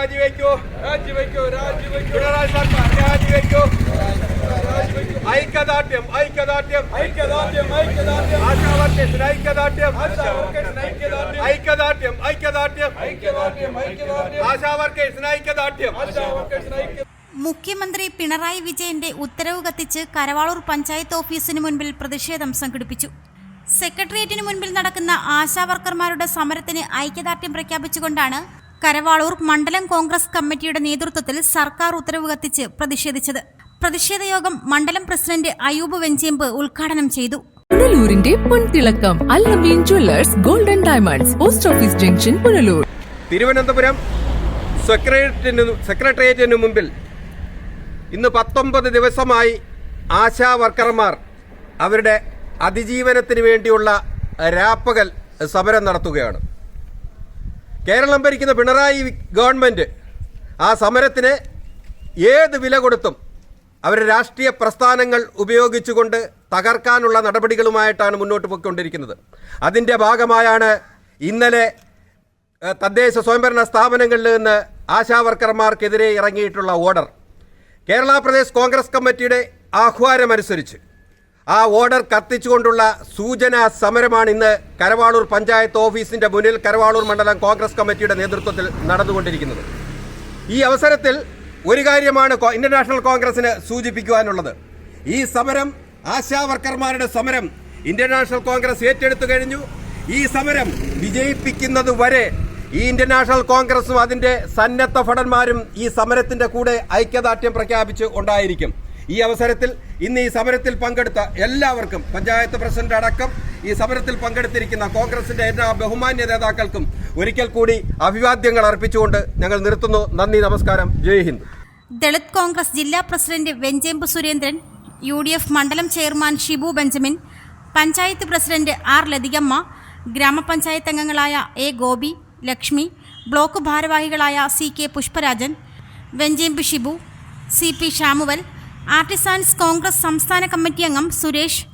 രാജിവെക്കൂ രാജിവെക്കൂ രാജിവെക്കൂ. പിണറായി സർക്കാർ രാജിവെക്കൂ. ഐക്യദാർഢ്യം ഐക്യദാർഢ്യം. ഐക്യദാർഢ്യം ഐക്യദാർഢ്യം. ആശാ വർക്കേഴ്സിന് ഐക്യദാർഢ്യം. ഐക്യദാർഢ്യം ഐക്യദാർഢ്യം. ഐക്യദാർഢ്യം ഐക്യദാർഢ്യം. ആശാ വർക്കേഴ്സിന് ഐക്യദാർഢ്യം മുഖ്യമന്ത്രി പിണറായി വിജയന്റെ ഉത്തരവ് കത്തിച്ച് കരവാളൂർ പഞ്ചായത്ത് ഓഫീസിന് മുൻപിൽ പ്രതിഷേധം സംഘടിപ്പിച്ചു. സെക്രട്ടേറിയറ്റിന് മുൻപിൽ നടക്കുന്ന ആശാവർക്കർമാരുടെ സമരത്തിന് ഐക്യദാർഢ്യം പ്രഖ്യാപിച്ചുകൊണ്ടാണ് കരവാളൂർ മണ്ഡലം കോൺഗ്രസ് കമ്മിറ്റിയുടെ നേതൃത്വത്തിൽ സർക്കാർ ഉത്തരവ് കത്തിച്ച് പ്രതിഷേധിച്ചത്. പ്രതിഷേധ യോഗം മണ്ഡലം പ്രസിഡന്റ് അയൂബ് വെഞ്ചേമ്പ് ഉദ്ഘാടനം ചെയ്തു. പുനലൂരിന്റെ പൊൻതിളക്കം Allameen jewellers golden diamonds post office junction Punalur. Thiruvananthapuram സെക്രട്ടേറിയറ്റിന് സെക്രട്ടേറിയറ്റിന് മുമ്പിൽ ഇന്ന് പത്തൊമ്പത് ദിവസമായി ആശാ വർക്കർമാർ അവരുടെ അതിജീവനത്തിന് വേണ്ടിയുള്ള രാപ്പകൽ സമരം നടത്തുകയാണ്. കേരളം ഭരിക്കുന്ന പിണറായി ഗവൺമെന്റ് ആ സമരത്തിന് ഏത് വില കൊടുത്തും അവർ രാഷ്ട്രീയ പ്രസ്ഥാനങ്ങൾ ഉപയോഗിച്ചുകൊണ്ട് തകർക്കാനുള്ള നടപടികളുമായിട്ടാണ് മുന്നോട്ട് പോയിക്കൊണ്ടിരിക്കുന്നത്. അതിന്റെ ഭാഗമായാണ് ഇന്നലെ തദ്ദേശ സ്വയംഭരണ സ്ഥാപനങ്ങളിൽ നിന്ന് ആശാവർക്കർമാർക്കെതിരെ ഇറങ്ങിയിട്ടുള്ള ഓർഡർ. കേരള പ്രദേശ് കോൺഗ്രസ് കമ്മിറ്റിയുടെ ആഹ്വാനമനുസരിച്ച് ആ ഓർഡർ കത്തിച്ചുകൊണ്ടുള്ള സൂചനാ സമരമാണ് ഇന്ന് കരവാളൂർ പഞ്ചായത്ത് ഓഫീസിന്റെ മുന്നിൽ കരവാളൂർ മണ്ഡലം കോൺഗ്രസ് കമ്മിറ്റിയുടെ നേതൃത്വത്തിൽ നടന്നുകൊണ്ടിരിക്കുന്നത്. ഈ അവസരത്തിൽ ഒരു കാര്യമാണ് ഇന്റർനാഷണൽ കോൺഗ്രസിന് സൂചിപ്പിക്കുവാനുള്ളത്. ഈ സമരം ആശാവർക്കർമാരുടെ സമരം ഇന്റർനാഷണൽ കോൺഗ്രസ് ഏറ്റെടുത്തു കഴിഞ്ഞു. ഈ സമരം വിജയിപ്പിക്കുന്നത് വരെ ഈ ഇന്റർനാഷണൽ കോൺഗ്രസും അതിന്റെ സന്നദ്ധ ഭടന്മാരും ഈ സമരത്തിന്റെ കൂടെ ഐക്യദാർഢ്യം പ്രഖ്യാപിച്ച് ഉണ്ടായിരിക്കും. ഈ അവസരത്തിൽ ഇന്ന് ഈ സമരത്തിൽ പങ്കെടുത്ത എല്ലാവർക്കും പഞ്ചായത്ത് പ്രസിഡന്റ് അടക്കം ഈ സമരത്തിൽ പങ്കെടുത്തിരിക്കുന്ന കോൺഗ്രസിന്റെ എല്ലാ ബഹുമാന്യ നേതാക്കൾക്കും ഒരിക്കൽ കൂടി അഭിവാദ്യങ്ങൾ അർപ്പിച്ചുകൊണ്ട് ഞങ്ങൾ നിർത്തുന്നു. നന്ദി നമസ്കാരം. ജയ് ഹിന്ദ്. ദളിത് കോൺഗ്രസ് ജില്ലാ president Venchemp Surendran U D F മണ്ഡലം chairman Shibu Benjamin panchayat president R Lathikamma ഗ്രാമപഞ്ചായത്ത് അംഗങ്ങളായ എ ഗോപി ലക്ഷ്മി ബ്ലോക്ക് ഭാരവാഹികളായ C K Pushparajan Venchemp Shibu C P Shamuel artisans Congress സംസ്ഥാന കമ്മിറ്റി അംഗം സുരേഷ്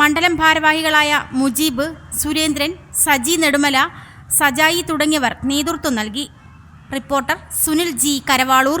മണ്ഡലം ഭാരവാഹികളായ മുജീബ് സുരേന്ദ്രൻ സജി നെടുമല സജായി തുടങ്ങിയവർ നേതൃത്വം നൽകി. Reporter Sunil G Karavaloor.